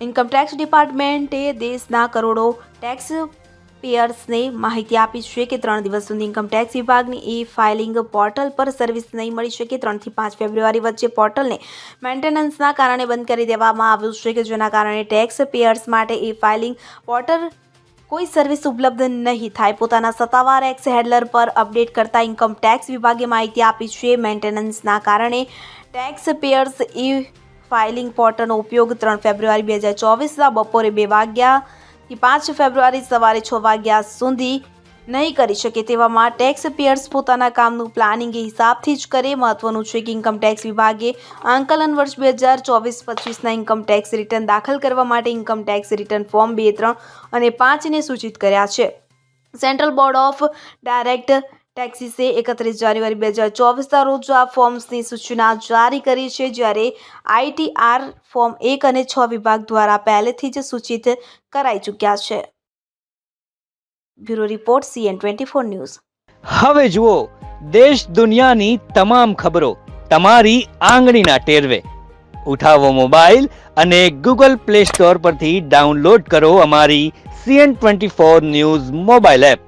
Income tax ડિપાર્ટમેન્ટે દેશના કરોડો tax પેયર્સને માહિતી આપી છે કે ત્રણ દિવસ સુધી ઇન્કમટેક્સ વિભાગની ઈ ફાઇલિંગ પોર્ટલ પર સર્વિસ નહીં મળી શકે. ત્રણથી પાંચ ફેબ્રુઆરી વચ્ચે પોર્ટલને મેન્ટેનન્સના કારણે બંધ કરી દેવામાં આવ્યું છે કે જેના કારણે ટેક્સ પેયર્સ માટે ઈ ફાઇલિંગ પોર્ટલ કોઈ સર્વિસ ઉપલબ્ધ નહીં થાય. પોતાના સત્તાવાર એક્સ હેડલર પર અપડેટ કરતા ઇન્કમ ટેક્સ વિભાગે માહિતી આપી છે. મેન્ટેનન્સના કારણે ટેક્સ પેયર્સ ઈ ફાઇલિંગ પોર્ટલનો ઉપયોગ ત્રણ ફેબ્રુઆરી બે હજાર ચોવીસના બપોરે બે વાગ્યાથી પાંચ ફેબ્રુઆરી સવારે છ વાગ્યા સુધી નહીં કરી શકે તેવામાં ટેક્સ પેયર્સ પોતાના કામનું પ્લાનિંગ એ હિસાબથી જ કરે. મહત્વનું છે કે ઇન્કમ ટેક્સ વિભાગે આંકલન વર્ષ બે હજાર ચોવીસ પચીસના ઇન્કમ ટેક્સ રિટર્ન દાખલ કરવા માટે ઇન્કમ ટેક્સ રિટર્ન ફોર્મ બે, ત્રણ અને પાંચને સૂચિત કર્યા છે. સેન્ટ્રલ બોર્ડ ઓફ ડાયરેક્ટ ટેક્સીસે એકત્રીસ જાન્યુઆરી બે હજાર ચોવીસના રોજ આ ફોર્મ્સની સૂચના જારી કરી છે જ્યારે આઈટીઆર ફોર્મ એક અને છ વિભાગ દ્વારા પહેલેથી જ સૂચિત કરાઈ ચૂક્યા છે. Bureau report CN twenty four news. હવે જુઓ, દેશ દુનિયાની તમામ ખબરો તમારી આંગળીના ટેરવે. ઉઠાવો મોબાઈલ અને ગૂગલ પ્લે સ્ટોર પરથી ડાઉનલોડ કરો અમારી CN twenty four news mobile app.